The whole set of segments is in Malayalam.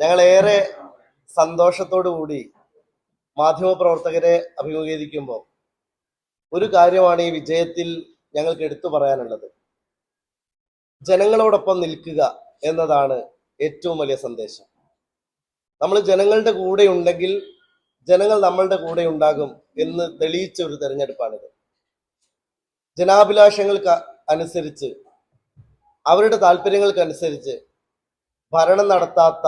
ഞങ്ങളേറെ സന്തോഷത്തോടു കൂടി മാധ്യമപ്രവർത്തകരെ അഭിമുഖീകരിക്കുമ്പോൾ ഒരു കാര്യമാണ് ഈ വിജയത്തിൽ ഞങ്ങൾക്ക് എടുത്തു പറയാനുള്ളത്. ജനങ്ങളോടൊപ്പം നിൽക്കുക എന്നതാണ് ഏറ്റവും വലിയ സന്ദേശം. നമ്മൾ ജനങ്ങളുടെ കൂടെ ഉണ്ടെങ്കിൽ ജനങ്ങൾ നമ്മളുടെ കൂടെ ഉണ്ടാകും എന്ന് തെളിയിച്ച ഒരു തെരഞ്ഞെടുപ്പാണിത്. ജനാഭിലാഷങ്ങൾക്ക് അനുസരിച്ച് അവരുടെ താല്പര്യങ്ങൾക്കനുസരിച്ച് ഭരണം നടത്താത്ത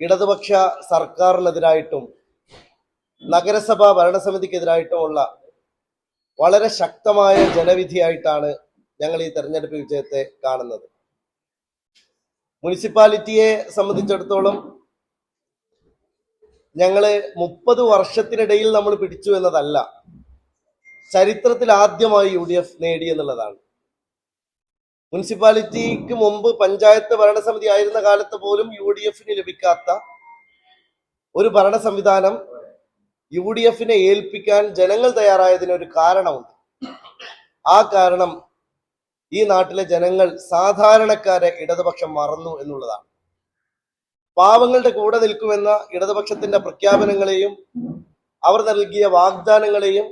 ഇടതുപക്ഷ സർക്കാരിനെതിരായിട്ടും നഗരസഭാ ഭരണസമിതിക്കെതിരായിട്ടുമുള്ള വളരെ ശക്തമായ ജനവിധിയായിട്ടാണ് ഞങ്ങൾ ഈ തെരഞ്ഞെടുപ്പ് വിജയത്തെ കാണുന്നത്. മുനിസിപ്പാലിറ്റിയെ സംബന്ധിച്ചിടത്തോളം ഞങ്ങൾ മുപ്പത് വർഷത്തിനിടയിൽ നമ്മൾ പിടിച്ചു എന്നതല്ല. ചരിത്രത്തിൽ ആദ്യമായി യു ഡി എഫ് നേടി എന്നുള്ളതാണ്. മുനിസിപ്പാലിറ്റിക്ക് മുമ്പ് പഞ്ചായത്ത് ഭരണസമിതി ആയിരുന്ന കാലത്ത് പോലും യു ഡി എഫിന് ലഭിക്കാത്ത ഒരു ഭരണ സംവിധാനം യു ഡി എഫിനെ ഏൽപ്പിക്കാൻ ജനങ്ങൾ തയ്യാറായതിന് ഒരു കാരണമുണ്ട്. ആ കാരണം ഈ നാട്ടിലെ ജനങ്ങൾ സാധാരണക്കാരെ ഇടതുപക്ഷം മറന്നു എന്നുള്ളതാണ്. പാവങ്ങളുടെ കൂടെ നിൽക്കുമെന്ന ഇടതുപക്ഷത്തിന്റെ പ്രഖ്യാപനങ്ങളെയും അവർ നൽകിയ വാഗ്ദാനങ്ങളെയും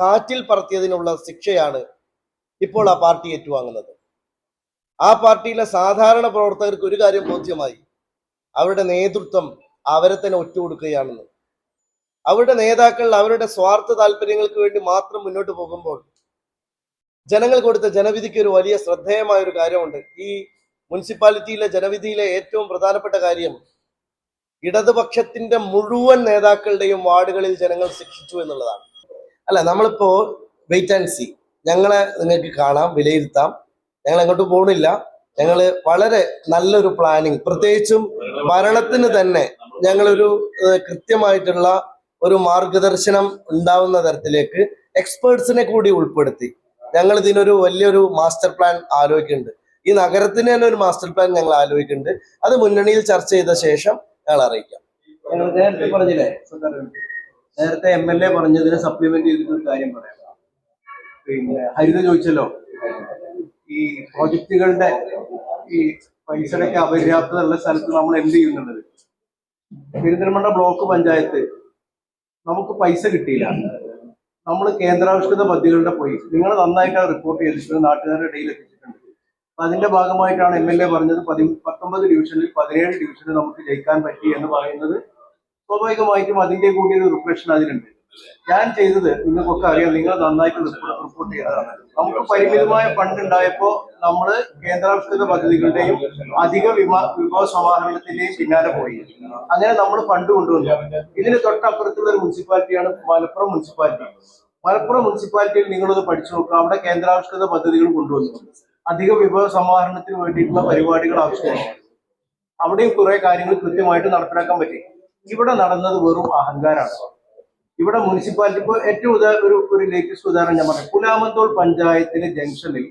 കാറ്റിൽ പറത്തിയതിനുള്ള ശിക്ഷയാണ് ഇപ്പോൾ ആ പാർട്ടി ഏറ്റുവാങ്ങുന്നത്. ആ പാർട്ടിയിലെ സാധാരണ പ്രവർത്തകർക്ക് ഒരു കാര്യം ബോധ്യമായി. അവരുടെ നേതൃത്വം അവരെ തന്നെ ഒറ്റുകൊടുക്കുകയാണെന്ന്. അവരുടെ നേതാക്കൾ അവരുടെ സ്വാർത്ഥ താല്പര്യങ്ങൾക്ക് വേണ്ടി മാത്രം മുന്നോട്ട് പോകുമ്പോൾ ജനങ്ങൾ കൊടുത്ത ജനവിധിക്ക് ഒരു വലിയ ശ്രദ്ധേയമായ ഒരു കാര്യമുണ്ട്. ഈ മുനിസിപ്പാലിറ്റിയിലെ ജനവിധിയിലെ ഏറ്റവും പ്രധാനപ്പെട്ട കാര്യം ഇടതുപക്ഷത്തിന്റെ മുഴുവൻ നേതാക്കളുടെയും വാർഡുകളിൽ ജനങ്ങൾ ശിക്ഷിച്ചു എന്നുള്ളതാണ്. അല്ല നമ്മളിപ്പോ വെയിറ്റ് ആൻഡ് സി ഞങ്ങളെ നിങ്ങൾക്ക് കാണാം വിലയിരുത്താം. ഞങ്ങൾ എങ്ങോട്ട് പോണില്ല. ഞങ്ങൾ വളരെ നല്ലൊരു പ്ലാനിങ് പ്രത്യേകിച്ചും ഭരണത്തിന് തന്നെ ഞങ്ങളൊരു കൃത്യമായിട്ടുള്ള ഒരു മാർഗദർശനം ഉണ്ടാവുന്ന തരത്തിലേക്ക് എക്സ്പേർട്സിനെ കൂടി ഉൾപ്പെടുത്തി. ഞങ്ങൾ ഇതിനൊരു വലിയൊരു മാസ്റ്റർ പ്ലാൻ ആലോചിക്കുന്നുണ്ട്. ഈ നഗരത്തിന് തന്നെ ഒരു മാസ്റ്റർ പ്ലാൻ ഞങ്ങൾ ആലോചിക്കുന്നുണ്ട്. അത് മുന്നണിയിൽ ചർച്ച ചെയ്ത ശേഷം ഞങ്ങൾ അറിയിക്കാം. നേരത്തെ പറഞ്ഞില്ലേ നേരത്തെ എം എൽ എ പറഞ്ഞതിന് സപ്ലിമെന്റ് ചെയ്തിട്ട് ഒരു കാര്യം പറയാം. പിന്നെ ഹരിത ചോദിച്ചല്ലോ ഈ പ്രോജക്റ്റുകളുടെ ഈ പൈസയുടെ അപര്യാപ്തത ഉള്ള സ്ഥലത്ത് നമ്മൾ എന്ത് ചെയ്യുന്നുണ്ട് പെരിന്തൽമണ്ണ ബ്ലോക്ക് പഞ്ചായത്ത് നമുക്ക് പൈസ കിട്ടിയില്ല. നമ്മൾ കേന്ദ്രാവിഷ്കൃത പദ്ധതികളുടെ പോയി. നിങ്ങൾ നന്നായിട്ട് റിപ്പോർട്ട് ചെയ്തിട്ടുണ്ട് നാട്ടുകാരുടെ ഇടയിൽ എത്തിച്ചിട്ടുണ്ട്. അപ്പൊ അതിന്റെ ഭാഗമായിട്ടാണ് എം എൽ എ പറഞ്ഞത്. പതി പത്തൊമ്പത് ഡിവിഷനിൽ പതിനേഴ് ഡിവിഷനിൽ നമുക്ക് ജയിക്കാൻ പറ്റി എന്ന് പറയുന്നത് സ്വാഭാവികമായിട്ടും അതിന്റെ കൂടി ഒരു റിഫ്ലക്ഷൻ അതിനുണ്ട് ഞാൻ ചെയ്തത് നിങ്ങൾക്കൊക്കെ അറിയാം നിങ്ങൾ നന്നായിട്ട് റിപ്പോർട്ട് ചെയ്തതാണ്. നമുക്ക് പരിമിതമായ ഫണ്ട് ഉണ്ടായപ്പോ നമ്മൾ കേന്ദ്രാവിഷ്കൃത പദ്ധതികളുടെയും അധിക വിമ വിഭവ സമാഹരണത്തിന്റെയും പിന്നാലെ പോയി. അങ്ങനെ നമ്മൾ ഫണ്ട് കൊണ്ടുവന്നു. ഇതിന് തൊട്ടപ്പുറത്തുള്ള ഒരു മുനിസിപ്പാലിറ്റിയാണ് മലപ്പുറം മുനിസിപ്പാലിറ്റി. മലപ്പുറം മുനിസിപ്പാലിറ്റിയിൽ നിങ്ങളത് പഠിച്ചു നോക്കുക. അവിടെ കേന്ദ്രാവിഷ്കൃത പദ്ധതികൾ കൊണ്ടുവന്നു. അധിക വിഭവ സമാഹരണത്തിന് വേണ്ടിയിട്ടുള്ള പരിപാടികൾ ആവശ്യമാണ് അവിടെയും കുറെ കാര്യങ്ങൾ കൃത്യമായിട്ട് നടപ്പിലാക്കാൻ പറ്റി. ഇവിടെ നടന്നത് വെറും അഹങ്കാരമാണ് ഇവിടെ മുനിസിപ്പാലിറ്റി ഇപ്പോൾ ഏറ്റവും ഉദാ ഒരു ഒരു ലേറ്റസ്റ്റ് ഉദാഹരണം ഞാൻ പറയാം പുലാമന്തോൾ പഞ്ചായത്തിലെ ജംഗ്ഷനിൽ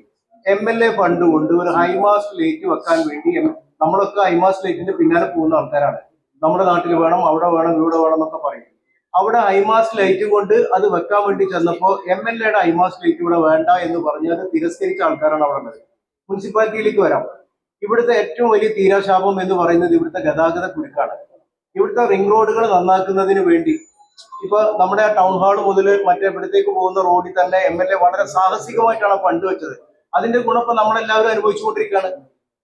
എം എൽ എ ഫണ്ട് കൊണ്ട് ഒരു ഹൈമാസ് ലേറ്റ് വെക്കാൻ വേണ്ടി നമ്മളൊക്കെ ഹൈമാസ് ലേറ്റിന്റെ പിന്നാലെ പോകുന്ന ആൾക്കാരാണ്. നമ്മുടെ നാട്ടിൽ വേണം അവിടെ വേണം ഇവിടെ വേണം എന്നൊക്കെ പറയും. അവിടെ ഹൈമാസ്റ്റ് ലൈറ്റ് കൊണ്ട് അത് വെക്കാൻ വേണ്ടി ചെന്നപ്പോൾ എം എൽ എയുടെ ഹൈമാസ്റ്റ് ലൈറ്റ് ഇവിടെ വേണ്ട എന്ന് പറഞ്ഞ് അത് തിരസ്കരിച്ച ആൾക്കാരാണ് അവിടെ ഉള്ളത്. മുനിസിപ്പാലിറ്റിയിലേക്ക് വരാം. ഇവിടുത്തെ ഏറ്റവും വലിയ തീരാശാപം എന്ന് പറയുന്നത് ഇവിടുത്തെ ഗതാഗത കുരുക്കാണ്. ഇവിടുത്തെ റിംഗ് റോഡുകൾ നന്നാക്കുന്നതിന് വേണ്ടി. ഇപ്പൊ നമ്മുടെ ആ ടൗൺ ഹാൾ മുതൽ മറ്റേ ഇവിടത്തേക്ക് പോകുന്ന റോഡിൽ തന്നെ എം എൽ എ വളരെ സാഹസികമായിട്ടാണ് ഫണ്ട് വെച്ചത്. അതിന്റെ ഗുണം ഇപ്പൊ നമ്മളെല്ലാവരും അനുഭവിച്ചുകൊണ്ടിരിക്കുകയാണ്.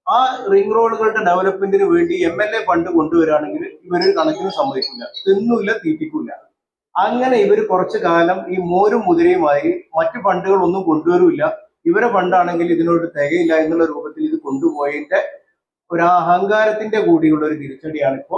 ആ റിംഗ് റോഡുകളുടെ ഡെവലപ്മെന്റിന് വേണ്ടി എം എൽ എ ഫണ്ട് കൊണ്ടുവരാണെങ്കിൽ ഇവരൊരു കണക്കിന് സമ്മതിക്കില്ല. തിന്നില്ല തീറ്റിക്കില്ല. അങ്ങനെ ഇവർ കുറച്ചു കാലം ഈ മോരും മുതിരയുമായി മറ്റു ഫണ്ടുകൾ ഒന്നും കൊണ്ടുവരില്ല. ഇവരെ ഫണ്ടാണെങ്കിൽ ഇതിനോട് തികയില്ല എന്നുള്ള രൂപത്തിൽ ഇത് കൊണ്ടുപോയതിന്റെ ഒരു അഹങ്കാരത്തിന്റെ കൂടിയുള്ള ഒരു തിരിച്ചടിയാണ് ഇപ്പോ